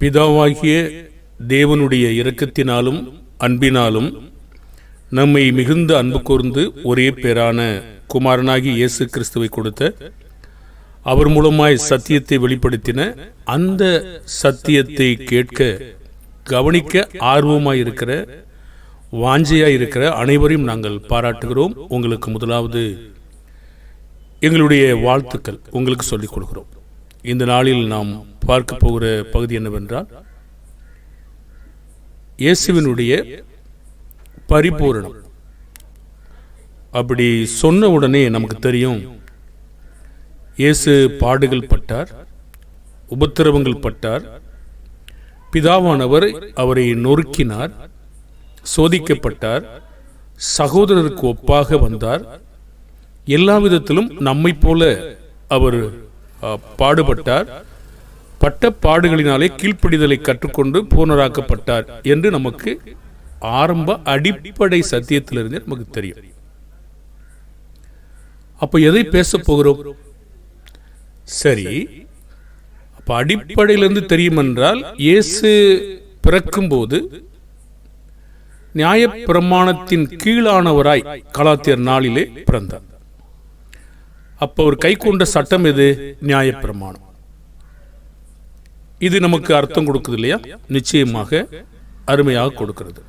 பிதாவாகிய தேவனுடைய இரக்கத்தினாலும் அன்பினாலும் நம்மை மிகுந்த அன்பு கூர்ந்து ஒரே பேரான குமாரனாகி இயேசு கிறிஸ்துவை கொடுத்த அவர் மூலமாய் சத்தியத்தை வெளிப்படுத்தின அந்த சத்தியத்தை கேட்க கவனிக்க ஆர்வமாய் இருக்கிற வாஞ்சையாய் இருக்கிற அனைவரையும் நாங்கள் பாராட்டுகிறோம். உங்களுக்கு முதலாவது எங்களுடைய வாழ்த்துக்கள். உங்களுக்கு சொல்லிக் கொடுக்கிறோம். இந்த நாளில் நாம் பார்க்க போகிற பகுதி என்னவென்றால் இயேசுவினுடைய பரிபூரணம். அப்படி சொன்ன உடனே நமக்கு தெரியும் இயேசு பாடுகள் பட்டார் உபத்திரவங்கள் பட்டார் பிதாவானவர் அவரை நொறுக்கினார் சோதிக்கப்பட்டார் சகோதரருக்கு ஒப்பாக வந்தார். எல்லா விதத்திலும் நம்மை போல அவர் பாடுபட்டார். பட்ட பாடுகளினாலே கீழ்ப்படிதலை கற்றுக்கொண்டு பூர்ணராக்கப்பட்டார் என்று நமக்கு ஆரம்ப அடிப்படை சத்தியத்திலிருந்து நமக்கு தெரியும். அப்ப எதை பேசப் போகிறோம்? சரி அப்ப அடிப்படையிலிருந்து தெரியும் என்றால் இயேசு பிறக்கும்போது நியாயப்பிரமாணத்தின் கீழானவராய் கலாத்தியர் நாளிலே பிறந்தார். அப்ப அவர் கை கொண்ட சட்டம் எது? நியாயப்பிரமாணம். இது நமக்கு அர்த்தம் கொடுக்குது இல்லையா நிச்சயமாக அருமையாக கொடுக்கிறது.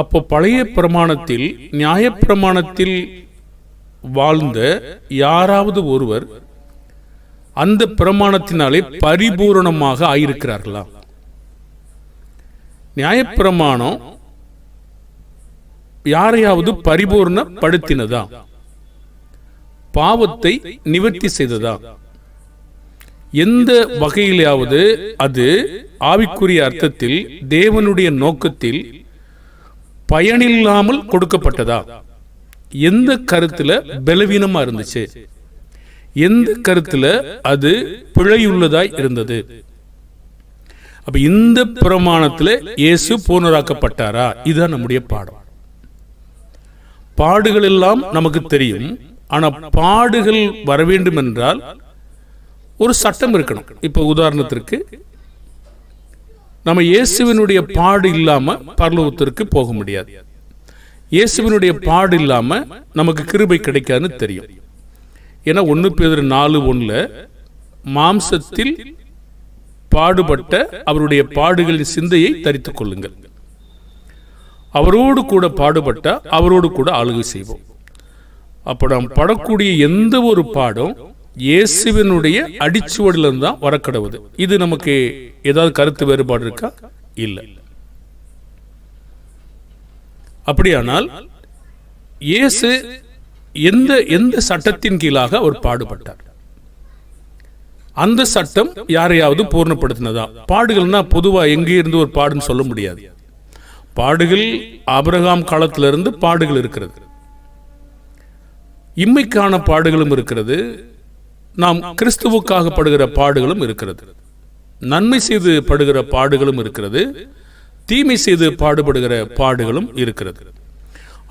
அப்போ பழைய பிரமாணத்தில் நியாயப்பிரமாணத்தில் வாழ்ந்த யாராவது ஒருவர் அந்த பிரமாணத்தினாலே பரிபூரணமாக ஆயிருக்கிறார்களா? நியாயப்பிரமாணம் யாரையாவது பரிபூர்ணப்படுத்தினதா? பாவத்தை நிவர்த்தி செய்ததா? எந்த வகையிலாவது அது ஆவிக்குரிய அர்த்தத்தில் தேவனுடைய நோக்கத்தில் பயனில்லாமல் கொடுக்கப்பட்டதா? எந்த கருத்துல பலவீனமா இருந்துச்சு? எந்த கருத்துல அது பிழையுள்ளதாய் இருந்தது? அப்ப இந்த பிரமாணத்துல இயேசு பூர்ணராக்கப்பட்டாரா இதுதான் நம்முடைய பாடம். பாடுகள் எல்லாம் நமக்கு தெரியும். ஆனா பாடுகள் வர வேண்டும் என்றால் ஒரு சட்டம் இருக்கணும். இப்போ உதாரணத்திற்கு நம்ம இயேசுவினுடைய பாடு இல்லாமல் பரலோகத்திற்கு போக முடியாது. இயேசுவினுடைய பாடு இல்லாமல் நமக்கு கிருபை கிடைக்காதுன்னு தெரியும். ஏன்னா ஒன்று பேர் நாலு ஒன்றில் மாம்சத்தில் பாடுபட்ட அவருடைய பாடுகளின் சிந்தையை தரித்துக் கொள்ளுங்கள். அவரோடு கூட பாடுபட்ட அவரோடு கூட ஆளுகை செய்வோம். அப்போ நாம் படக்கூடிய எந்த ஒரு பாடும் இயேசுவினுடைய அடிச்சுவடிலிருந்து தான் வரக்கடவுது. இது நமக்கு ஏதாவது கருத்து வேறுபாடு இருக்கா? இல்லை. அப்படியானால் இயேசு எந்த எந்த சட்டத்தின் கீழாக அவர் பாடுபட்டார்? அந்த சட்டம் யாரையாவது பூர்ணப்படுத்தினதா? பாடுகள்னா பொதுவா எங்கே இருந்து ஒரு பாடுன்னு சொல்ல முடியாது. பாடுகள் அபிரகாம் காலத்திலிருந்து பாடுகள் இருக்கிறது. இம்மைக்கான பாடுகளும் இருக்கிறது. நாம் கிறிஸ்துவுக்காக படுகிற பாடுகளும் இருக்கிறது. நன்மை செய்து படுகிற பாடுகளும் இருக்கிறது. தீமை செய்து பாடுபடுகிற பாடுகளும் இருக்கிறது.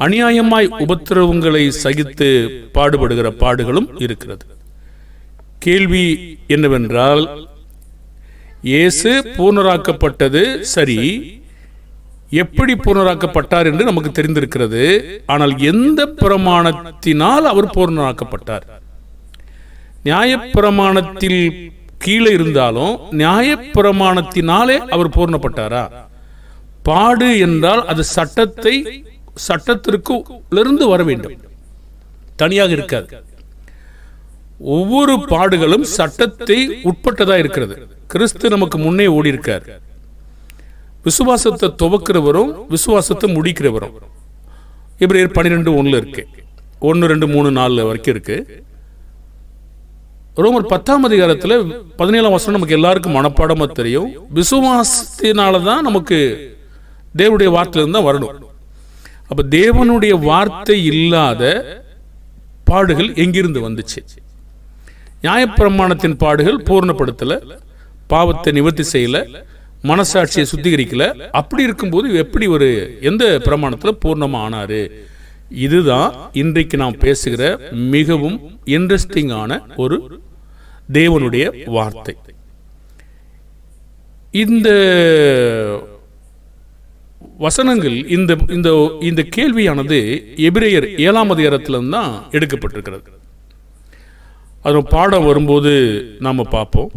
அநியாயமாய் உபத்திரவங்களை சகித்து பாடுபடுகிற பாடுகளும் இருக்கிறது. கேள்வி என்னவென்றால் இயேசு பூர்ணராக்கப்பட்டது சரி எப்படி பூர்ணராக்கப்பட்டார் என்று நமக்கு தெரிந்திருக்கிறது. ஆனால் எந்த பிரமாணத்தினால் அவர் பூர்ணராக்கப்பட்டார் நியாயப்பிரமாணத்தில் கீழே இருந்தாலும் நியாயப்பிரமாணத்தினாலே அவர் பூர்ணப்பட்டாரா? பாடு என்றால் அது சட்டத்தை சட்டத்திற்கு இருந்து வர வேண்டும். தனியாக இருக்காது. ஒவ்வொரு பாடுகளும் சட்டத்தை உட்பட்டதா இருக்கிறது. கிறிஸ்து நமக்கு முன்னே ஓடி இருக்கார் விசுவாசத்தை துவக்கிறவரும் விசுவாசத்தை முடிக்கிறவரும். இப்படி பன்னிரெண்டு ஒண்ணுல இருக்கு. ஒன்று ரெண்டு மூணு நாலு வரைக்கும் இருக்கு. ரோமர் பத்தாம் அதிகாரத்தில் பதினேழாம் வசனம் நமக்கு எல்லாருக்கும் மனப்பாடமாக தெரியும். விசுவாசத்தினால தான் நமக்கு தேவனுடைய வார்த்தையிலிருந்து தான் வரணும். அப்போ தேவனுடைய வார்த்தை இல்லாத பாடுகள் எங்கிருந்து வந்துச்சு? நியாயப்பிரமாணத்தின் பாடுகள் பூர்ணப்படுத்தலை பாவத்தை நிவர்த்தி செய்யல மனசாட்சியை சுத்திகரிக்கல. அப்படி இருக்கும்போது எப்படி ஒரு எந்த பிரமாணத்தில் பூர்ணமாக ஆனாரு? இதுதான் இன்றைக்கு நாம் பேசுகிற மிகவும் இன்ட்ரெஸ்டிங்கான ஒரு தேவனுடைய வார்த்தை. இந்த வசனங்கள் இந்த இந்த இந்த கேள்வியானது எபிரேயர் ஏழாம் அதிகாரத்திலிருந்து தான் எடுக்கப்பட்டிருக்கிறது. அது பாடம் வரும்போது நாம் பார்ப்போம்.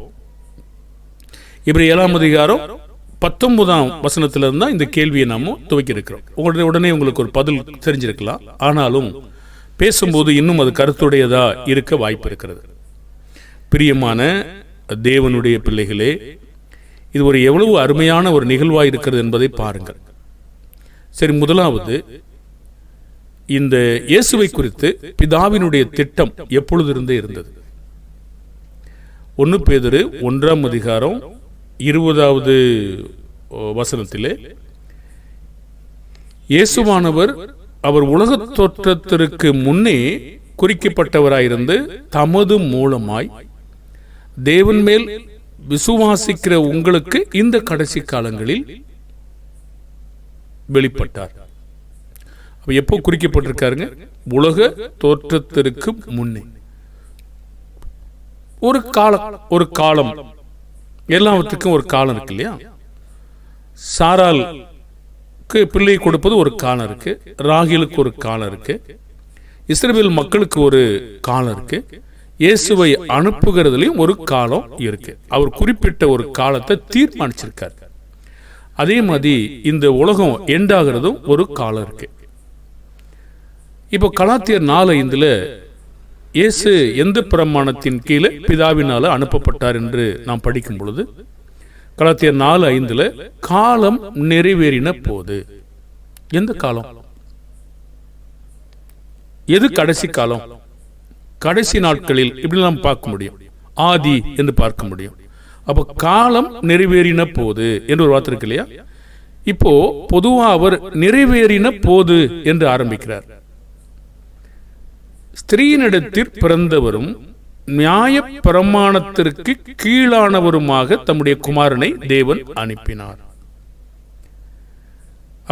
இப்படி ஏழாம் அதிகாரம் பத்தொன்பதாம் வசனத்திலிருந்து தான் இந்த கேள்வியை நாம துவக்கி இருக்கிறோம் உடனே உடனே உங்களுக்கு ஒரு பதில் தெரிஞ்சிருக்கலாம். ஆனாலும் பேசும்போது இன்னும் அது கருத்துடையதா இருக்க வாய்ப்பு இருக்கிறது. பிரியமான தேவனுடைய பிள்ளைகளே இது ஒரு எவ்வளவு அருமையான ஒரு நிகழ்வாக இருக்கிறது என்பதை பாருங்கள். சரி முதலாவது இந்த இயேசுவை குறித்து பிதாவினுடைய திட்டம் எப்பொழுதிருந்தே இருந்தது? ஒன்று பேதரு ஒன்றாம் அதிகாரம் இருபதாவது வசனத்திலே இயேசுவானவர் அவர் உலக தோற்றத்திற்கு முன்னே குறிக்கப்பட்டவராயிருந்து தமது மூலமாய் தேவன் மேல் விசுவாசிக்கிற உங்களுக்கு இந்த கடைசி காலங்களில் வெளிப்பட்டார். எப்போ குறிக்கப்பட்டிருக்காருங்க? உலக தோற்றத்திற்கு முன்னே. ஒரு காலம் ஒரு காலம். எல்லாவற்றுக்கும் ஒரு காலம் இருக்கு இல்லையா? சாராலுக்கு பிள்ளை கொடுப்பது ஒரு காலம் இருக்கு ராகிலுக்கு ஒரு காலம் இருக்கு இஸ்ரேல் மக்களுக்கு ஒரு காலம் இருக்கு இயேசுவை அனுப்புகிறதுலையும் ஒரு காலம் இருக்கு. அவர் குறிப்பிட்ட ஒரு காலத்தை தீர்மானிச்சிருக்கார். அதே மாதிரி இந்த உலகம் எண்டாகிறதும் ஒரு காலம் இருக்கு. இப்போ கலாத்தியர் நாலு ஐந்தில் இயேசு எந்த பிரமாணத்தின் கீழே பிதாவினால அனுப்பப்பட்டார் என்று நாம் படிக்கும் பொழுது கலாத்தியர் நாலு ஐந்துல காலம் நிறைவேறின போது. எந்த காலம்? எது கடைசி காலம்? கடைசி நாட்களில் இப்படி நாம் பார்க்க முடியும். ஆதி என்று பார்க்க முடியும். அப்போ காலம் நிறைவேறின போது என்று ஒரு வார்த்தை இருக்கு இல்லையா? இப்போ பொதுவா அவர் நிறைவேறின போது என்று ஆரம்பிக்கிறார். ஸ்திரீனிடத்தில் பிறந்தவரும் நியாய பிரமாணத்திற்கு கீழானவருமாக தம்முடைய குமாரனை தேவன் அனுப்பினார்.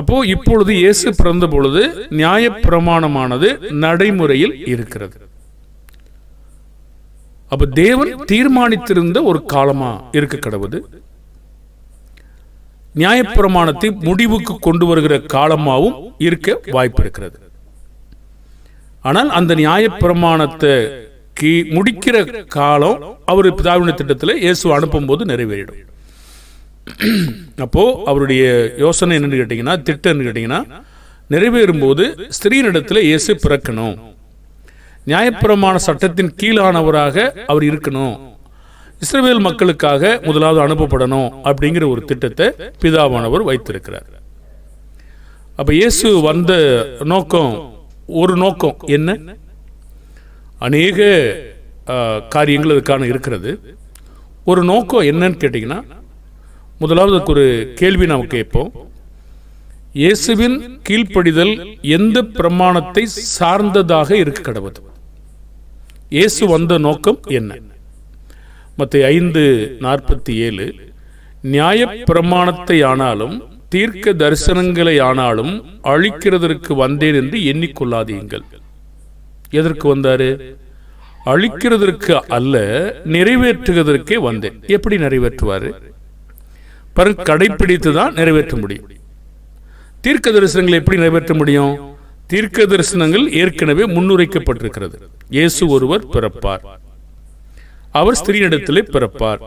அப்போ இப்பொழுது இயேசு பிறந்த பொழுது நியாய பிரமாணமானது நடைமுறையில் இருக்கிறது. அப்ப தேவன் தீர்மானித்திருந்த ஒரு காலமா இருக்க கடவுது? நியாயப்பிரமாணத்தை முடிவுக்கு கொண்டு வருகிற காலமாகவும் இருக்க வாய்ப்பு இருக்கிறது. ஆனால் அந்த நியாயப்பிரமாணத்தை கீ- முடிக்கிற காலம் அவர் பிதாவின திட்டத்தில் இயேசு அனுப்பும்போது நிறைவேறிடும். அப்போ அவருடைய யோசனை என்னன்னு கேட்டீங்கன்னா திட்டம் என்னன்னு கேட்டீங்கன்னா நிறைவேறும் போது ஸ்திரீனிடத்தில் இயேசு பிறக்கணும். நியாயப்பிரமாண சட்டத்தின் கீழானவராக அவர் இருக்கணும். இஸ்ரேல் மக்களுக்காக முதலாவது அனுப்பப்படணும் அப்படிங்கிற ஒரு திட்டத்தை பிதாவானவர் வைத்திருக்கிறார். அப்ப இயேசு வந்த நோக்கம் ஒரு நோக்கம். என்ன? அநேக காரியங்கள் அதுக்கான இருக்கிறது. ஒரு நோக்கம் என்னன்னு கேட்டிங்கன்னா முதலாவது ஒரு கேள்வி நாம் கேட்போம். இயேசுவின் கீழ்ப்படிதல் எந்த பிரமாணத்தை சார்ந்ததாக இருக்க கடவுது இயேசு வந்த நோக்கம் என்ன? மற்ற ஐந்து நாற்பத்தி ஏழு நியாய பிரமாணத்தை ஆனாலும் தீர்க்க தரிசனங்களை ஆனாலும் அழிக்கிறதற்கு வந்தேன் என்று எண்ணிக்கொள்ளாதீங்கள் எதற்கு வந்தாரு? அழிக்கிறதற்கு அல்ல நிறைவேற்றுவதற்கே வந்தேன். எப்படி நிறைவேற்றுவாரு? பிறகு கடைப்பிடித்து தான் நிறைவேற்ற முடியும். தீர்க்க தரிசனங்களை எப்படி நிறைவேற்ற முடியும்? தீர்க்க தரிசனங்கள் ஏற்கனவே முன்னுரைக்கப்பட்டிருக்கிறது. இயேசு ஒருவர் பிறப்பார். அவர் ஸ்திரீனிடத்திலே பிறப்பார்.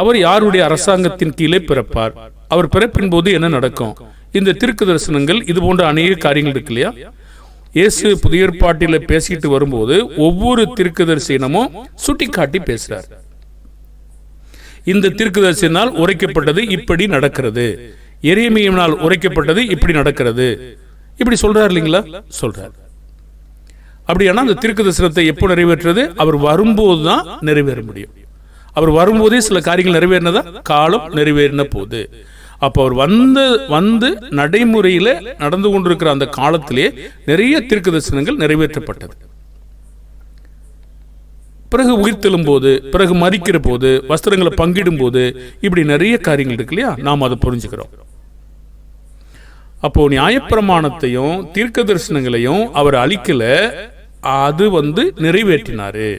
அவர் யாருடைய அரசாங்கத்தின் கீழே பிறப்பார்? அவர் பிறப்பின் போது என்ன நடக்கும்? இந்த திருக்கு தரிசனங்கள் இது போன்ற அநேக காரியங்கள் இருக்கு இல்லையா? இயேசு புதிய ஏற்பாட்டில் பேசிட்டு வரும்போது ஒவ்வொரு திருக்குதரிசனமும் சுட்டிக்காட்டி பேசுறார். இந்த தீர்க்கதரிசனால் உரைக்கப்பட்டது இப்படி நடக்கிறது. எரியமையினால் உரைக்கப்பட்டது இப்படி நடக்கிறது. இப்படி சொல்றார் இல்லைங்களா? சொல்றார். அப்படியானா அந்த திருக்கு தரிசனத்தை எப்போ நிறைவேற்றுறது? அவர் வரும்போது தான் நிறைவேற முடியும். அவர் வரும்போதே சில காரியங்கள் நிறைவேறினதா? காலம் நிறைவேறின போது. அப்போ அவர் வந்து வந்து நடைமுறையில் நடந்து கொண்டிருக்கிற அந்த காலத்திலே நிறைய தீர்க்க தரிசனங்கள் நிறைவேற்றப்பட்டது. பிறகு உயிர்த்தெழும் போது பிறகு மறிக்கிற போது வஸ்திரங்களை பங்கிடும் போது இப்படி நிறைய காரியங்கள் இருக்கு இல்லையா? நாம் அதை புரிஞ்சுக்கிறோம். அப்போ நியாயப்பிரமாணத்தையும் தீர்க்க தரிசனங்களையும் அவர் அழிக்கல அது வந்து நிறைவேற்றினாரு.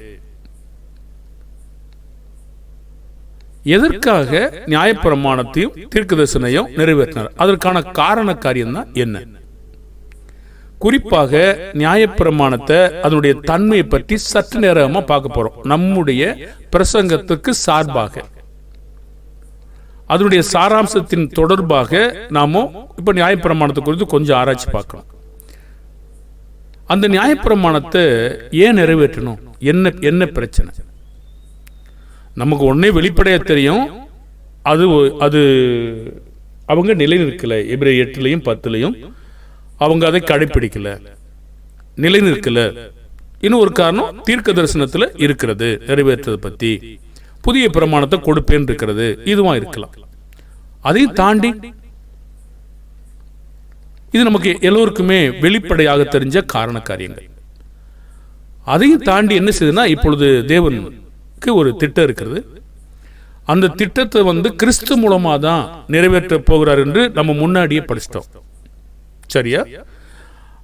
எதற்காக நியாயப்பிரமாணத்தையும் தீர்க்கதரிசனையும் நிறைவேற்றினார்? அதற்கான காரண காரியம் தான் என்ன? குறிப்பாக நியாயப்பிரமாணத்தை அதனுடைய தன்மையை பற்றி சற்று நேரமா பார்க்க போறோம். நம்முடைய பிரசங்கத்துக்கு சார்பாக. அதனுடைய சாராம்சத்தின் தொடர்பாக நாம இப்ப நியாயப்பிரமாணத்தை குறித்து கொஞ்சம் ஆராய்ச்சி பார்க்கணும். அந்த நியாயப்பிரமாணத்தை ஏன் நிறைவேற்றணும்? என்ன என்ன பிரச்சனை? நமக்கு ஒன்னே வெளிப்படையாக தெரியும். அது அது அவங்க நிலை நிற்கலை எபிரே எட்டுலையும் பத்துலையும் அவங்க அதை கடைபிடிக்கல நிலை நிற்கல இன்னும் ஒரு காரணம் தீர்க்க தரிசனத்தில் இருக்கிறது நிறைவேற்றதை பற்றி புதிய பிரமாணத்தை கொடுப்பேன் இருக்கிறது இதுவாக இருக்கலாம். அதையும் தாண்டி இது நமக்கு எல்லோருக்குமே வெளிப்படையாக தெரிஞ்ச காரண காரியங்கள். அதையும் தாண்டி என்ன செய்யுதுன்னா இப்பொழுது தேவன் தேவனுக்கு ஒரு திட்டம் இருக்கிறது. அந்த திட்டத்தை வந்து கிறிஸ்து மூலமாக தான் நிறைவேற்ற போகிறார் என்று நம்ம முன்னாடியே படிச்சிட்டோம். சரியா?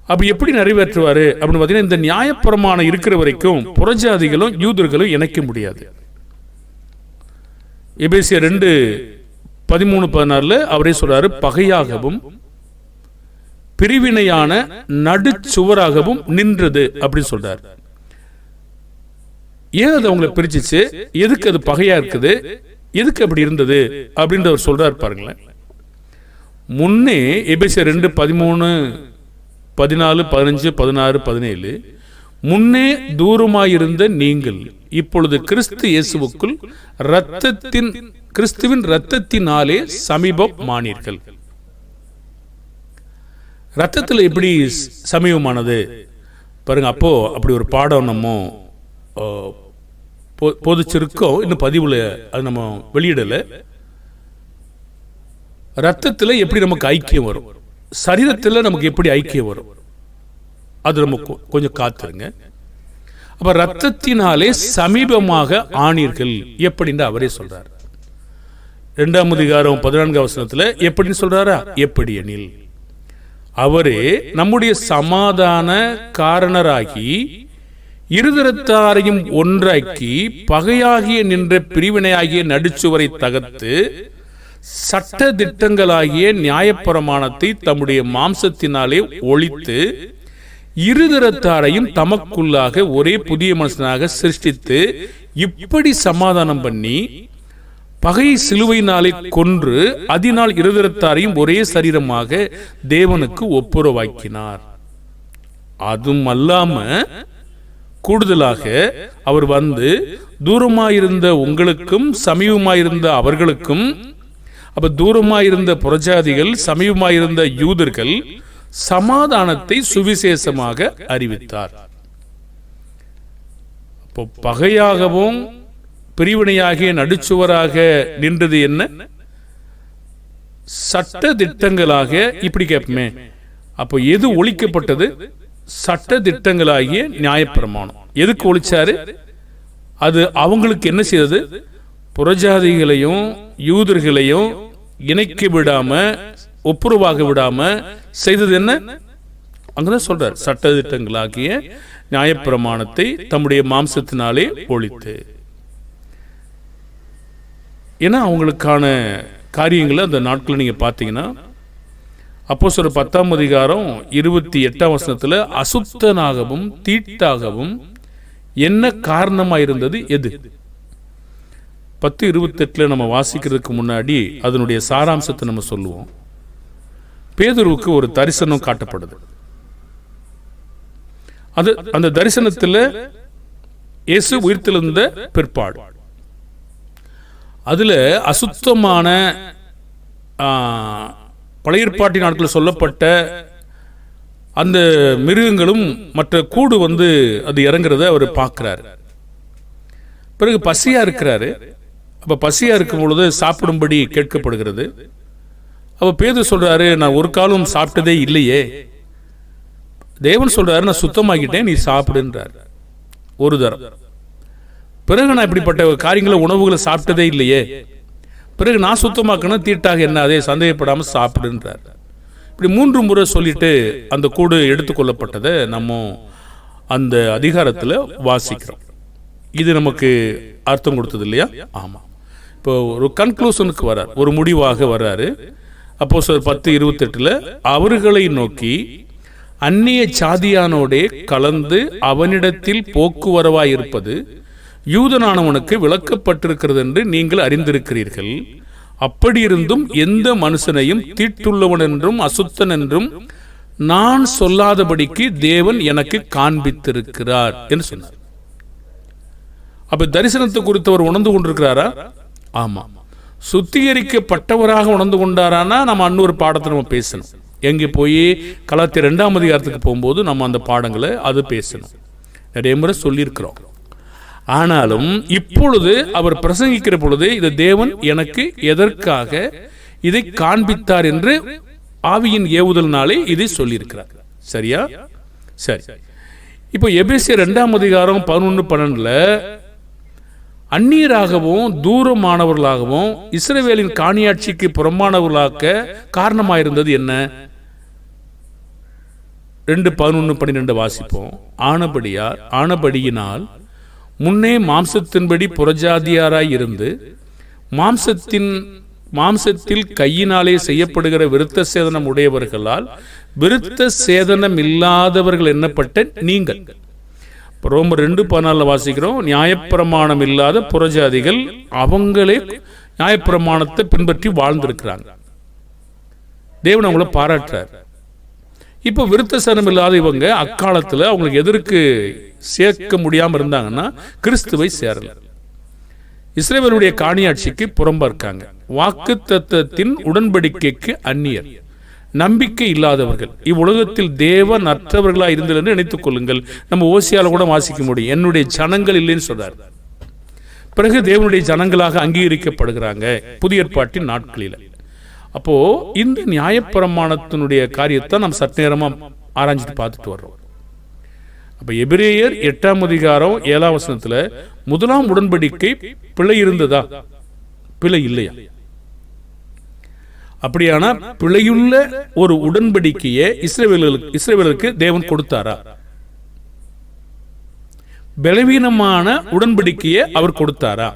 அப்ப எப்படி நிறைவேற்றுவார்? அப்படின்னு பார்த்தீங்கன்னா இந்த நியாயப்பிரமாணம் இருக்கிற வரைக்கும் புறஜாதிகளும் யூதர்களும் இணைக்க முடியாது. எபேசிய ரெண்டு பதிமூணு பதினாறில் அவரே சொல்றாரு பகையாகவும் பிரிவினையான நடுச்சுவராகவும் நின்றது அப்படின்னு சொல்றாரு. ஏன் அது அவங்களை பிரிச்சிச்சு? எதுக்கு அது பகையா இருக்குது? எதுக்கு அப்படி இருந்தது? அப்படின்னு அவர் சொல்றாரு பாருங்களேன். முன்னே எபிசி ரெண்டு பதிமூணு பதினாலு பதினஞ்சு பதினாறு பதினேழு முன்னே தூரமாயிருந்த நீங்கள் இப்பொழுது கிறிஸ்து இயேசுவுக்குள் இரத்தத்தின் கிறிஸ்துவின் இரத்தத்தினாலே சமீபமானீர்கள். ரத்தத்தில் எப்படி சமீபமானது? பாருங்க அப்போ அப்படி ஒரு பாடம் நம்ம போதிச்சிருக்கோம். இன்னும் பதிவில் அது நம்ம வெளியிடலை. ரத்தத்தில் எப்படி நமக்கு ஐக்கியம் வரும்? சரீரத்தில் நமக்கு எப்படி ஐக்கியம் வரும்? அது நம்ம கொ- கொஞ்சம் காத்துருங்க. அப்போ ரத்தத்தினாலே சமீபமாக ஆனீர்கள். எப்படின்னு அவரே சொல்றார். இரண்டாம் அதிகாரம் பதினான்காம் அவசரத்தில் எப்படின்னு சொல்றாரா? எப்படி எனில் அவரே நம்முடைய சமாதான காரணராகி இருதரத்தாரையும் ஒன்றாக்கி பகையாகிய நின்ற பிரிவினையாகிய நடுச்சுவரை தகர்த்து சட்ட திட்டங்களாகிய நியாயப்பிரமாணத்தை தம்முடைய மாம்சத்தினாலே ஒழித்து இருதரத்தாரையும் தமக்குள்ளாக ஒரே புதிய மனுஷனாக சிருஷ்டித்து இப்படி சமாதானம் பண்ணி பகையை சிலுவையினாலே கொன்று அதனால் இருதரத்தாரையும் ஒரே சரீரமாக தேவனுக்கு ஒப்புரவாக்கினார். அதுவும் கூடுதலாக அவர் வந்து தூரமாயிருந்த உங்களுக்கும் சமீபமாயிருந்த அவர்களுக்கும் அப்ப தூரமாயிருந்த புறஜாதிகள் சமீபமாயிருந்த யூதர்கள் சமாதானத்தை சுவிசேஷமாக அறிவித்தார். அப்போ பகையாகவும் பிரிவினையாகிய நடுச்சுவராக நின்றது என்ன? சட்ட திட்டங்களாக இப்படி கேட்போமே அப்போ எது ஒழிக்கப்பட்டது? சட்ட திட்டங்களாகிய நியாயப்பிரமாணம். எதுக்கு ஒழிச்சாரு? அது அவங்களுக்கு என்ன செய்தது? புறஜாதிகளையும் யூதர்களையும் இணைக்க விடாம ஒப்புரவாக விடாம செய்தது என்ன? அங்கதான் சொல்றார் சட்ட திட்டங்களாகிய நியாயப்பிரமாணத்தை தம்முடைய மாம்சத்தினாலே ஒழித்து. ஏன்னா அவங்களுக்கான காரியங்களை அந்த நாட்களில் நீங்க பார்த்தீங்கன்னா அப்போ சொல்ற பத்தாம் அதிகாரம் இருபத்தி எட்டாம் வசனத்துல அசுத்தனாகவும் தீட்டாகவும் என்ன காரணமா இருந்தது எது? பத்து இருபத்தெட்டில் நம்ம வாசிக்கிறதுக்கு முன்னாடி அதனுடைய சாராம்சத்தை நம்ம சொல்லுவோம். பேதுருவுக்கு ஒரு தரிசனம் காட்டப்படுது. அது அந்த தரிசனத்துல இயேசு உயிர்த்தெழுந்த பிற்பாடு. அதுல அசுத்தமான பழைய ஏற்பாட்டின் நாட்களில் சொல்லப்பட்ட அந்த மிருகங்களும் மற்ற கூடு வந்து அது இறங்குறத அவர் பார்க்குறாரு. பிறகு பசியாக இருக்கிறாரு. அப்போ பசியாக இருக்கும் பொழுது சாப்பிடும்படி கேட்கப்படுகிறது. அப்ப பேது சொல்கிறாரு நான் ஒரு காலம் சாப்பிட்டதே இல்லையே. தேவன் சொல்கிறாரு நான் சுத்தமாக்கிட்டேன் நீ சாப்பிடுன்றார். ஒரு தரம். பிறகு நான் இப்படிப்பட்ட காரியங்களை உணவுகளை சாப்பிட்டதே இல்லையே. பிறகு நான் சுத்தமாக்கணும் தீட்டாக என்ன? அதே சந்தேகப்படாமல் சாப்பிடுன்றார். இப்படி மூன்று முறை சொல்லிட்டு அந்த கூடு எடுத்துக்கொள்ளப்பட்டதை நம்ம அந்த அதிகாரத்தில் வாசிக்கிறோம். இது நமக்கு அர்த்தம் கொடுத்தது இல்லையா? ஆமாம் இப்போ ஒரு கன்க்ளூஷனுக்கு வரார். ஒரு முடிவாக வர்றாரு அப்போ சார் பத்து இருபத்தெட்டில் அவர்களை நோக்கி அந்நிய சாதியானோடே கலந்து அவனிடத்தில் போக்குவரவாயிருப்பது யூதனானவனுக்கு விளக்கப்பட்டிருக்கிறது என்று நீங்கள் அறிந்திருக்கிறீர்கள். அப்படியிருந்தும் எந்த மனுஷனையும் தீட்டுள்ளவன் என்றும் அசுத்தன் என்றும் நான் சொல்லாதபடிக்கு தேவன் எனக்கு காண்பித்திருக்கிறார் என்று சொன்னார். அப்ப தரிசனத்தை குறித்தவர் உணர்ந்து கொண்டிருக்கிறாரா? ஆமா. சுத்திகரிக்கப்பட்டவராக உணர்ந்து கொண்டாரானா? நம்ம அன்னொரு பாடத்தை நம்ம பேசணும். எங்கே போய் கலாத்தி ரெண்டாம் அதிகாரத்துக்கு போகும்போது நம்ம அந்த பாடங்களை அது பேசணும். நிறைய முறை சொல்லியிருக்கிறோம். ஆனாலும் இப்பொழுது அவர் பிரசங்கிக்கிற பொழுது இது தேவன் எனக்கு எதற்காக இதை காண்பித்தார் என்று ஆவியின் ஏவுதல்னாலே இதை சொல்லியிருக்கிறார். சரியா? சரி. இப்போ எபிசி ரெண்டாம் அதிகாரம் பதினொன்று பன்னெண்டில் அந்நியராகவும் தூரமானவர்களாகவும் இஸ்ரேவேலின் காணியாட்சிக்கு புறமானவர்களாக்க காரணமாயிருந்தது என்ன? ரெண்டு பதினொன்று பன்னிரெண்டு வாசிப்போம். ஆனபடியார் ஆனபடியினால் முன்னே மாம்சத்தின்படி புறஜாதியாராயிருந்து மாம்சத்தின் மாம்சத்தில் கையினாலே செய்யப்படுகிற விருத்த சேதனம் உடையவர்களால் விருத்த சேதனம் இல்லாதவர்கள் எண்ணப்பட்ட நீங்கள். ரொம்ப ரெண்டு பதினாலில் வாசிக்கிறோம் நியாயப்பிரமாணம் இல்லாத புறஜாதிகள் அவங்களே நியாயப்பிரமாணத்தை பின்பற்றி வாழ்ந்திருக்கிறாங்க. தேவன் அவங்கள பாராட்டுறார். இப்போ விருத்த சனம் இல்லாத இவங்க அக்காலத்தில் அவங்களுக்கு எதற்கு சேர்க்க முடியாமல் இருந்தாங்கன்னா கிறிஸ்துவை சேரல. இஸ்ரேவனுடைய காணியாட்சிக்கு புறம்பார்க்காங்க வாக்கு தத்தத்தின் உடன்படிக்கைக்கு அந்நியர். நம்பிக்கை இல்லாதவர்கள். இவ்வுலகத்தில் தேவன் அற்றவர்களாக இருந்தது என்று நினைத்துக் கொள்ளுங்கள். நம்ம ஓசியால் கூட வாசிக்க முடியும். என்னுடைய ஜனங்கள் இல்லைன்னு சொல்றார். பிறகு தேவனுடைய ஜனங்களாக அங்கீகரிக்கப்படுகிறாங்க புதிய ஏற்பாட்டின் நாட்களில். அப்போ இந்த நியாயப்பிரமாணத்தினுடைய காரியத்தை நம்ம சற்று நேரமா ஆராய்ஞ்சிட்டு பார்த்துட்டு வர்றோம். அப்ப எபிரேயர் எட்டாம் அதிகாரம் ஏழாம் வசனத்துல முதலாம் உடன்படிக்கை பிழை இருந்ததா? பிழை இல்லையா? அப்படியான பிழையுள்ள ஒரு உடன்படிக்கையை இஸ்ரேவேலுக்கு இஸ்ரேவேலுக்கு தேவன் கொடுத்தாரா? பலவீனமான உடன்படிக்கையை அவர் கொடுத்தாரா?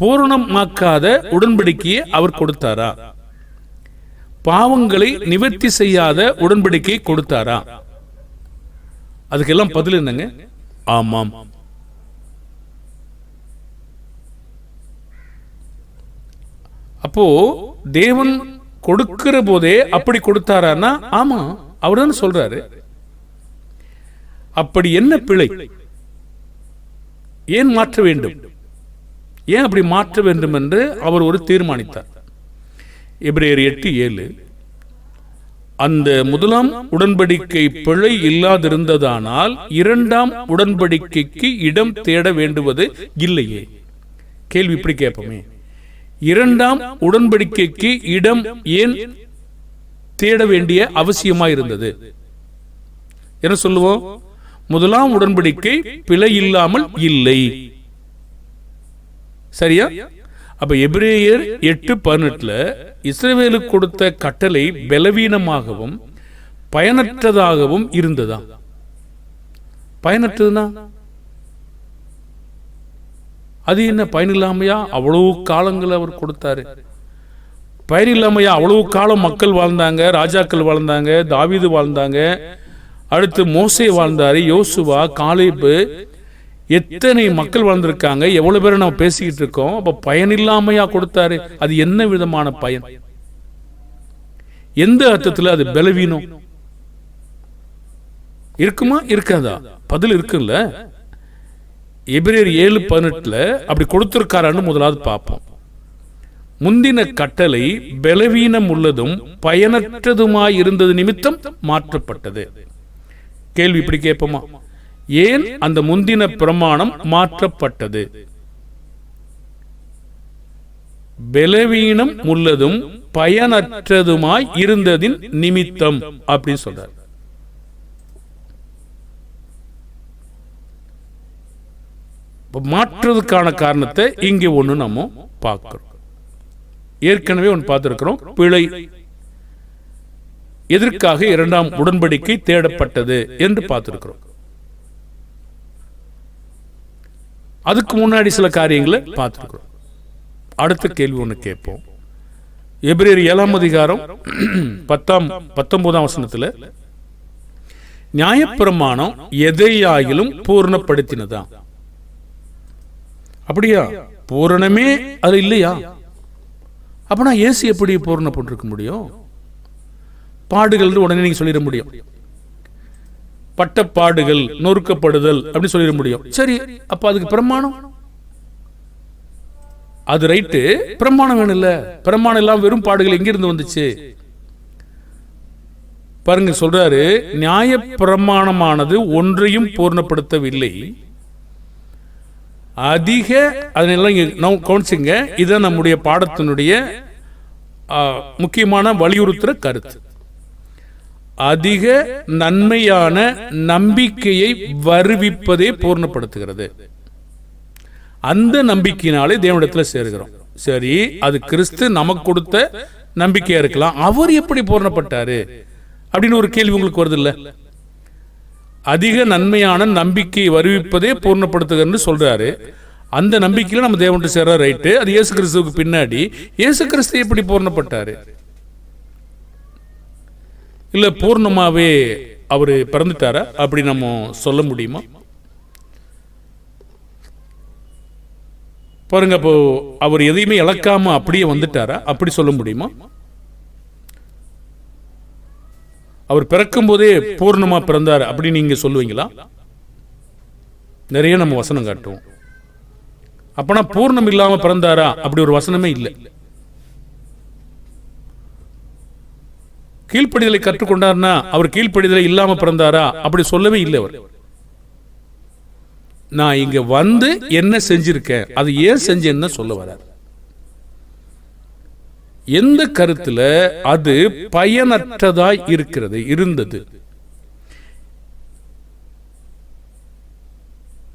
பூரணமாக்காத உடன்படிக்கையை அவர் கொடுத்தாரா? பாவங்களை நிவர்த்தி செய்யாத உடன்படிக்கையை கொடுத்தாரா? அதுக்கெல்லாம் பதில் என்னங்க? ஆமாம். அப்போ தேவன் கொடுக்கிற போதே அப்படி கொடுத்தாரான்னா ஆமா அவர் தானே சொல்றாரு. அப்படி என்ன பிழை? ஏன் மாற்ற வேண்டும்? ஏன் அப்படி மாற்ற வேண்டும் என்று அவர் ஒரு தீர்மானித்தார். எபிரேயர் எட்டு ஏழு அந்த முதலாம் உடன்படிக்கை பிழை இல்லாதிருந்ததானால் இரண்டாம் உடன்படிக்கைக்கு இடம் தேட வேண்டுவது இல்லையே. கேள்வி இப்படி கேட்போமே. இரண்டாம் உடன்படிக்கைக்கு இடம் ஏன் தேட வேண்டிய அவசியமா இருந்தது என்ன சொல்லுவோம்? முதலாம் உடன்படிக்கை பிழை இல்லாமல் இல்லை. சரியா? அப்ப எபிரேயர் எட்டு பதினெட்டுல இஸ்ரேவேலுக்கு கொடுத்த கட்டளை பலவீனமாகவும் பயனற்றதாகவும் இருந்ததா பயனற்றதுனா? அது என்ன பயனில்லாமையா அவ்வளவு காலங்கள் அவர் கொடுத்தாரு. பயனில்லாமையா அவ்வளவு காலம் மக்கள் வாழ்ந்தாங்க ராஜாக்கள் வாழ்ந்தாங்க தாவீது வாழ்ந்தாங்க அடுத்து மோசே வாழ்ந்தாரு யோசுவா காலேபு எத்தனை மக்கள் வளர்ந்துருக்காங்க? எவ்வளவு பேர் நம்ம பேசிக்கிட்டு இருக்கோம்? அப்போ பயன் இல்லாமையா கொடுத்தாரு. அது என்ன விதமான பயன்? எந்த அர்த்தத்துல அது பலவீனம்? இருக்குமா? இருக்காதா? பதில் இருக்குல்ல? எபிரேர் ஏழு பதினெட்டுல அப்படி கொடுத்துருக்காரான்னு முதலாவது பார்ப்போம். முந்தின கட்டளை பலவீனம் உள்ளதும் பயனற்றதுமாய் இருந்தது நிமித்தம் மாற்றப்பட்டது. கேள்வி இப்படி கேட்போமா? ஏன் அந்த முந்தின பிரமாணம் மாற்றப்பட்டது? பலவீனம் உள்ளதும் பயனற்றதுமாய் இருந்ததின் நிமித்தம் அப்படின்னு சொல்றார். மாற்றுறதுக்கான காரணத்தை இங்கே ஒன்று நம்ம பார்க்கிறோம். ஏற்கனவே ஒன்று பார்த்திருக்கிறோம். பிழை எதற்காக இரண்டாம் உடன்படிக்கை தேடப்பட்டது என்று பார்த்துருக்கிறோம். அதுக்கு முன்னாடி சில காரியங்களை பார்த்துருக்குறோம். அடுத்த கேள்வி ஒன்று கேட்போம். எபிரேர் ஏழாம் அதிகாரம் பத்தாம் பத்தொன்பதாம் வசனத்தில் நியாயப்பிரமாணம் எதையாயிலும் பூரணப்படுத்தினதா? அப்படியா? பூரணமே அது இல்லையா? அப்பனா ஏசி எப்படி பூரணப்பட்டிருக்க முடியும்? பாடுகள் உடனே நீங்க சொல்லிட முடியும். பட்டப்பாடுகள் நொறுக்கப்படுதல் அப்படின்னு சொல்லிட முடியும். சரி அப்ப அதுக்கு பிரமாணம்? அது ரைட்டு. பிரமாணம் வேணும் இல்ல பிரமாணம் எல்லாம் வெறும் பாடுகள் எங்கிருந்து வந்துச்சு? பாருங்க சொல்றாரு நியாய பிரமாணமானது ஒன்றையும் பூர்ணப்படுத்தவில்லை. அதிக அதனெல்லாம் இங்க கவனிச்சுங்க. இதுதான் நம்முடைய பாடத்தினுடைய முக்கியமான வலியுறுத்துற கருத்து. அதிக நன்மையான நம்பிக்கையை வருவிப்பதே பூர்ணப்படுத்துகிறது. அந்த நம்பிக்கையினாலே தேவனிடத்தில் சேருகிறோம். சரி அது கிறிஸ்து நமக்கு கொடுத்த நம்பிக்கையா இருக்கலாம். அவர் எப்படி பூர்ணப்பட்டாரு? அப்படின்னு ஒரு கேள்வி உங்களுக்கு வருது இல்ல அதிக நன்மையான நம்பிக்கையை வருவிப்பதே பூர்ணப்படுத்துகிறன்னு சொல்றாரு. அந்த நம்பிக்கையில நம்ம தேவன்ட்டு சேர்ற ரைட்டு. அது இயேசு கிறிஸ்துவுக்கு பின்னாடி. இயேசு கிறிஸ்து எப்படி பூர்ணப்பட்டாரு? இல்லை பூர்ணமாவே அவர் பிறந்துட்டாரா? அப்படி நம்ம சொல்ல முடியுமா? பாருங்க அப்போ அவர் எதையுமே இழக்காம அப்படியே வந்துட்டாரா? அப்படி சொல்ல முடியுமா? அவர் பிறக்கும் போதே பூர்ணமா பிறந்தார் அப்படி நீங்க சொல்லுவீங்களா? நிறைய நம்ம வசனம் காட்டுவோம். அப்பனா பூர்ணம் இல்லாம பிறந்தாரா? அப்படி ஒரு வசனமே இல்லை. கீழ்ப்படிதலை கற்றுக்கொண்டார்னா அவர் கீழ்ப்படிதலை இல்லாம பிறந்தாரா? அப்படி சொல்லவே இல்லை அவர். நான் இங்க வந்து என்ன செஞ்சிருக்கேன் அது ஏன் செஞ்சேன்னு சொல்ல வரார் எந்த கருத்துல அது பயனற்றதாய் இருக்கிறது இருந்தது.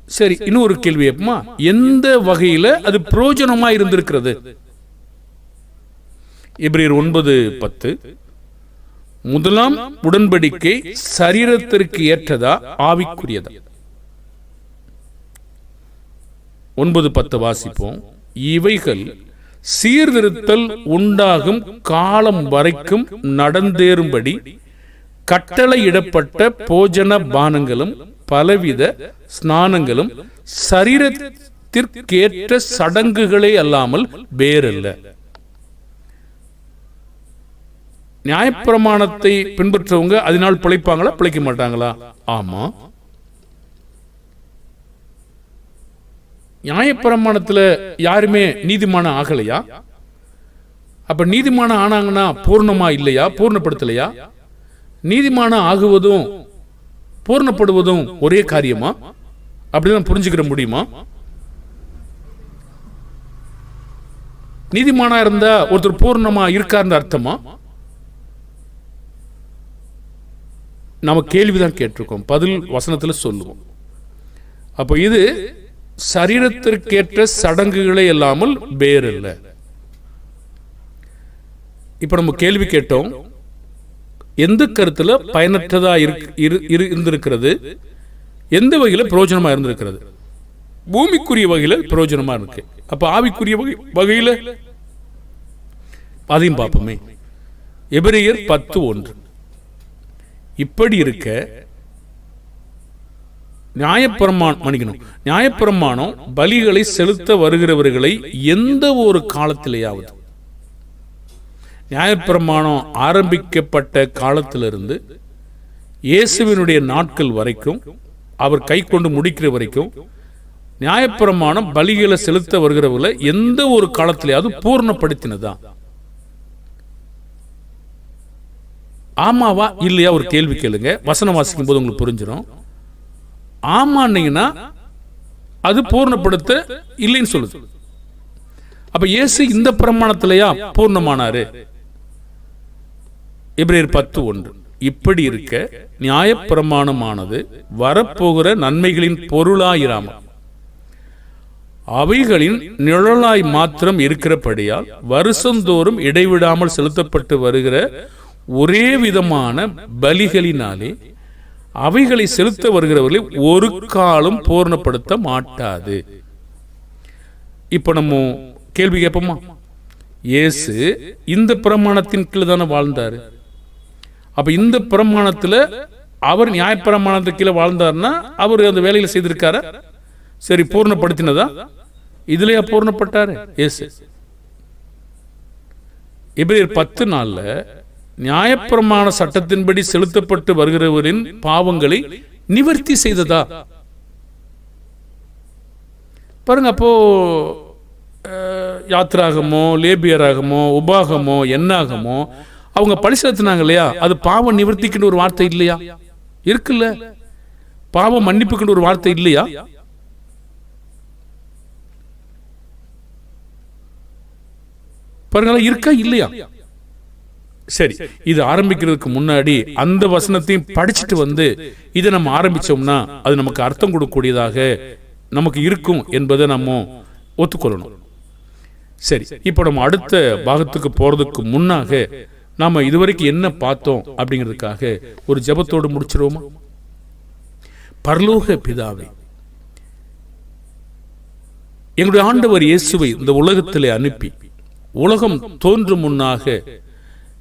சரி இன்னொரு கேள்வி எப்பமா எந்த வகையில அது பிரயோஜனமா இருந்திருக்கிறது? எபிரேயர் ஒன்பது பத்து. முதலாம் உடன்படிக்கை சரீரத்திற்கு ஏற்றதா? ஆவிக்குரியதா? ஒன்பது பத்து வாசிப்போம். இவைகள் சீர்திருத்தல் உண்டாகும் காலம் வரைக்கும் நடந்தேறும்படி கட்டளையிடப்பட்ட போஜன பானங்களும் பலவித ஸ்நானங்களும் சரீரத்திற்கேற்ற சடங்குகளே அல்லாமல் வேறல்ல. நியாயப்பிரமாணத்தை பின்பற்றவங்க அதனால் பிழைப்பாங்களா பிழைக்க மாட்டாங்களா? ஆமா. நியாயப்பிரமாணத்தில் யாருமே நீதிமானம் ஆகலையா? அப்ப நீதிமானம் ஆனாங்கன்னா பூர்ணமா இல்லையா? பூர்ணப்படுத்தலையா? நீதிமானம் ஆகுவதும் பூர்ணப்படுவதும் ஒரே காரியமா? அப்படிதான் புரிஞ்சுக்கிற முடியுமா? நீதிமானா இருந்தா ஒருத்தர் பூர்ணமா இருக்காருன்னு அர்த்தமா? நம்ம கேள்விதான் கேட்டிருக்கோம். பதில் வசனத்தில் சொல்லுவோம். அப்போ இது சரீரத்திற்கேற்ற சடங்குகளே இல்லாமல் வேறு இல்லை இப்போ நம்ம கேள்வி கேட்டோம். எந்த கருத்தில் பயனற்றதா இரு- இரு- இருந்திருக்கிறது? எந்த வகையில் பிரயோஜனமாக இருந்திருக்கிறது? பூமிக்குரிய வகையில் பிரயோஜனமாக இருக்கு. அப்போ ஆவிக்குரிய வகை வகையில்? அதையும் பார்ப்போமே. எபிரியர் பத்து ஒன்று. இப்படி இருக்க நியாயப்பிரமாணம் மன்னிக்கணும். நியாயப்பிரமாணம் பலிகளை செலுத்த வருகிறவர்களை எந்த ஒரு காலத்திலேயாவது. நியாயப்பிரமாணம் ஆரம்பிக்கப்பட்ட காலத்திலிருந்து இயேசுவினுடைய நாட்கள் வரைக்கும் அவர் கை கொண்டு முடிக்கிற வரைக்கும் நியாயப்பிரமாணம் பலிகளை செலுத்த வருகிறவர்களை எந்த ஒரு காலத்திலேயாவது பூர்ணப்படுத்தினதான் ஆமாவா இல்லையா ஒரு கேள்வி கேளுங்க. வசனம் வாசிக்கும் போது உங்களுக்கு புரிஞ்சிடும் ஆமான்னீங்கன்னா அது பூர்ணப்படுத்த இல்லைன்னு சொல்லுது. அப்ப இயேசு இந்த பிரமாணத்திலையா பூர்ணமானாரு? எபிரேயர் பத்து ஒன்று. இப்படி இருக்க நியாயப்பிரமாணமானது வரப்போகிற நன்மைகளின் பொருளாயிராம? அவைகளின் நிழலாய் மாத்திரம் இருக்கிறபடியால் வருஷந்தோறும் இடைவிடாமல் செலுத்தப்பட்டு வருகிற ஒரே விதமான பலிகளினாலே அவைகளை செலுத்த வருகிறவர்களை ஒரு காலம் பூர்ணப்படுத்த மாட்டாது. இப்போ நம்ம கேள்வி கேட்போமா? இயேசு இந்த பிரமாணத்தின் கீழே தானே வாழ்ந்தாரு. அப்போ இந்த பிரமாணத்தில் அவர் நியாயப்பிரமாணத்துக்கு கீழே வாழ்ந்தாருன்னா அவர் அந்த வேலையில செய்திருக்காரா? சரி பூர்ணப்படுத்தினதா? இதுலயா பூர்ணப்பட்டார் இயேசு. எபிரேயர் பத்து நாள்ல நியாயப்பிரமாண சட்டத்தின்படி செலுத்தப்பட்டு வருகிறவரின் பாவங்களை நிவர்த்தி செய்ததா? பாருங்க அப்போ யாத்ராகமோ லேபியராகமோ உபாகமோ என்னாகமோ அவங்க பழி செலுத்தினாங்க இல்லையா? அது பாவம் நிவர்த்திக்குன்னு ஒரு வார்த்தை இல்லையா? இருக்குல்ல. பாவம் மன்னிப்புக்குன்னு ஒரு வார்த்தை இல்லையா? பாருங்களா இருக்கா இல்லையா? சரி இது ஆரம்பிக்கிறதுக்கு முன்னாடி அந்த வசனத்தையும் படிச்சுட்டு வந்து இதை நம்ம ஆரம்பிச்சோம்னா அது நமக்கு அர்த்தம் கொடுக்கக்கூடியதாக நமக்கு இருக்கும் என்பதை நம்ம ஒத்துக்கொள்ளணும். சரி இப்போ நம்ம அடுத்த பாகத்துக்கு போறதுக்கு முன்னாக நாம இதுவரைக்கும் என்ன பார்த்தோம் அப்படிங்கிறதுக்காக ஒரு ஜெபத்தோடு முடிச்சிருவோமா? பரலோக பிதாவை எங்களுடைய ஆண்டவர் இயேசுவை இந்த உலகத்திலே அனுப்பி உலகம் தோன்றும் முன்னாக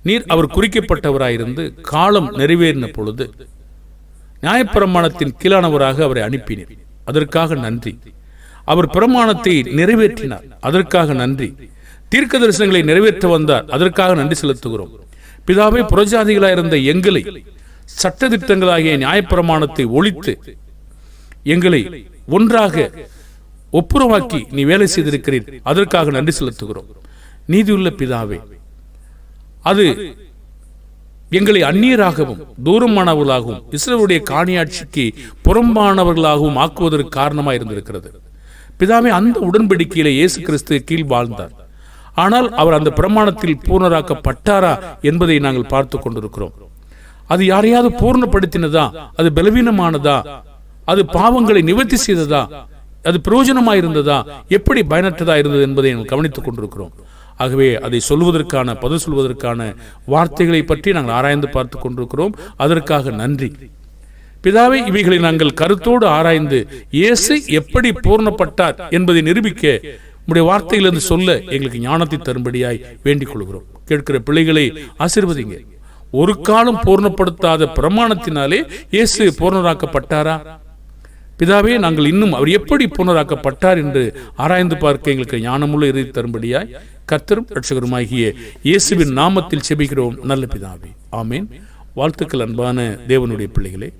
நீர் அவர் குறிக்கப்பட்டவராயிருந்து காலம் நிறைவேறின பொழுது நியாயப்பிரமாணத்தின் கீழானவராக அவரை அனுப்பினீர். அதற்காக நன்றி. அவர் பிரமாணத்தை நிறைவேற்றினார். அதற்காக நன்றி. தீர்க்க தரிசனங்களை நிறைவேற்ற வந்தார். அதற்காக நன்றி செலுத்துகிறோம். பிதாவே புறஜாதிகளாயிருந்த எங்களை சட்டத்திட்டங்களாகிய நியாயப்பிரமாணத்தை ஒழித்து எங்களை ஒன்றாக ஒப்புரவாக்கி நீ வேலை செய்திருக்கிறீர். அதற்காக நன்றி செலுத்துகிறோம். நீதியுள்ள பிதாவே அது எங்களை அந்நியராகவும் தூரமானவர்களாகவும் இஸ்ரேலுடைய காணியாட்சிக்கு புறம்பானவர்களாகவும் ஆக்குவதற்கு காரணமாக இருந்திருக்கிறது. பிதாவே அந்த உடன்படிக்கையில இயேசு கிறிஸ்து கீழ் வாழ்ந்தார். ஆனால் அவர் அந்த பிரமாணத்தில் பூர்ணராக்கப்பட்டாரா என்பதை நாங்கள் பார்த்து கொண்டிருக்கிறோம். அது யாரையாவது பூர்ணப்படுத்தினதா? அது பலவீனமானதா? அது பாவங்களை நிவர்த்தி செய்ததா? அது பிரயோஜனமா இருந்ததா எப்படி பயனற்றதா இருந்தது என்பதை நாங்கள் கவனித்துக் கொண்டிருக்கிறோம். ஆகவே அதை சொல்வதற்கான பதில் சொல்வதற்கான வார்த்தைகளை பற்றி நாங்கள் ஆராய்ந்து பார்த்து கொண்டிருக்கிறோம். அதற்காக நன்றி. பிதாவை இவைகளை நாங்கள் கருத்தோடு ஆராய்ந்து இயேசு எப்படி பூர்ணப்பட்டார் என்பதை நிரூபிக்க உடைய வார்த்தையிலிருந்து சொல்ல எங்களுக்கு ஞானத்தை தரும்படியாய் வேண்டிக் கொள்கிறோம். கேட்கிற பிள்ளைகளை ஆசிர்வதிங்க. ஒரு காலம் பூர்ணப்படுத்தாத பிரமாணத்தினாலே இயேசு பூர்ணராக்கப்பட்டாரா? பிதாவே நாங்கள் இன்னும் அவர் எப்படி புனராக்கப்பட்டார் என்று ஆராய்ந்து பார்க்க எங்களுக்கு ஞானமுள்ள இறுதி தரும்படியாய் கர்த்தரும் ரட்சகருமாகிய இயேசுவின் நாமத்தில் செபிக்கிறோம். நல்ல பிதாவே. ஆமேன். வாழ்த்துக்கள் அன்பான தேவனுடைய பிள்ளைகளே.